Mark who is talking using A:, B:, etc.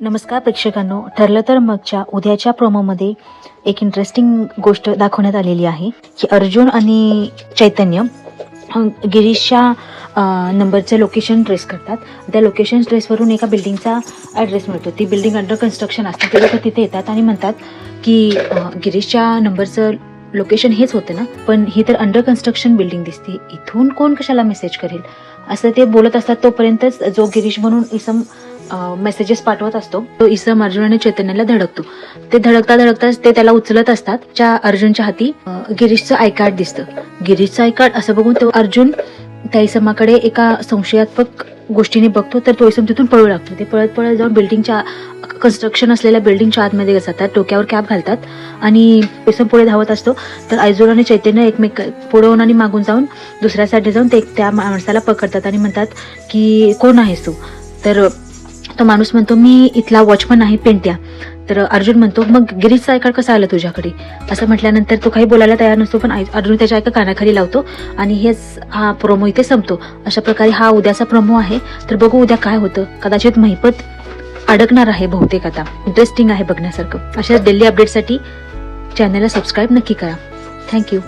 A: नमस्कार प्रेक्षकांनो. ठरलं तर मगच्या उद्याच्या प्रोमोमध्ये एक इंटरेस्टिंग गोष्ट दाखवण्यात आलेली आहे की अर्जुन आणि चैतन्य गिरीशच्या नंबरचं लोकेशन ट्रेस करतात. त्या लोकेशन ट्रेसवरून एका बिल्डिंगचा ॲड्रेस मिळतो. ती बिल्डिंग अंडर कन्स्ट्रक्शन असते. ते लोक तिथे येतात आणि म्हणतात की गिरीशच्या नंबरचं लोकेशन हेच होतं ना. पण ही तर अंडर कन्स्ट्रक्शन बिल्डिंग दिसते. इथून कोण कशाला मेसेज करेल? असं ते बोलत असतात तोपर्यंतच जो गिरीश म्हणून इसम मेसेजेस पाठवत असतो. तो इसम अर्जुन आणि चैतन्याला धडकतो. ते धडकता धडकताच ते त्याला उचलत असतात. त्या अर्जुनच्या हाती गिरीशचं आयकार्ड दिसतं. गिरीशचं आयकार्ड असं बघून तो अर्जुन त्या इसमाकडे एका संशयात्मक गोष्टीने बघतो. तर तो इसम तिथून पळू लागतो. ते पळत पळत जाऊन बिल्डिंगच्या कन्स्ट्रक्शन असलेल्या बिल्डिंगच्या आतमध्ये जातात डोक्यावर कॅप घालतात आणि इसम पुढे धावत असतो. तर आयजोल आणि चैतन्य एकमेक पुढे होऊन आणि मागून जाऊन दुसऱ्या साईडने जाऊन ते त्या माणसाला पकडतात आणि म्हणतात की कोण आहेस तू? तर तो माणूस म्हणतो मी इथला वॉचमन आहे पेंट्या तर अर्जुन म्हणतो मग गिरीशचा आय कसा कसं आलं तुझ्याकडे? असं म्हटल्यानंतर तो काही बोलायला तयार नसतो पण अर्जुन त्याच्या एका कानाखाली लावतो आणि हेच हा प्रोमो इथे संपतो. अशा प्रकारे हा उद्याचा प्रोमो आहे. तर बघू उद्या काय होतं. कदाचित महिपत अडकणार आहे बहुतेक आता. इंटरेस्टिंग आहे बघण्यासारखं. अशा डेली अपडेटसाठी चॅनलला सबस्क्राईब नक्की करा. थँक्यू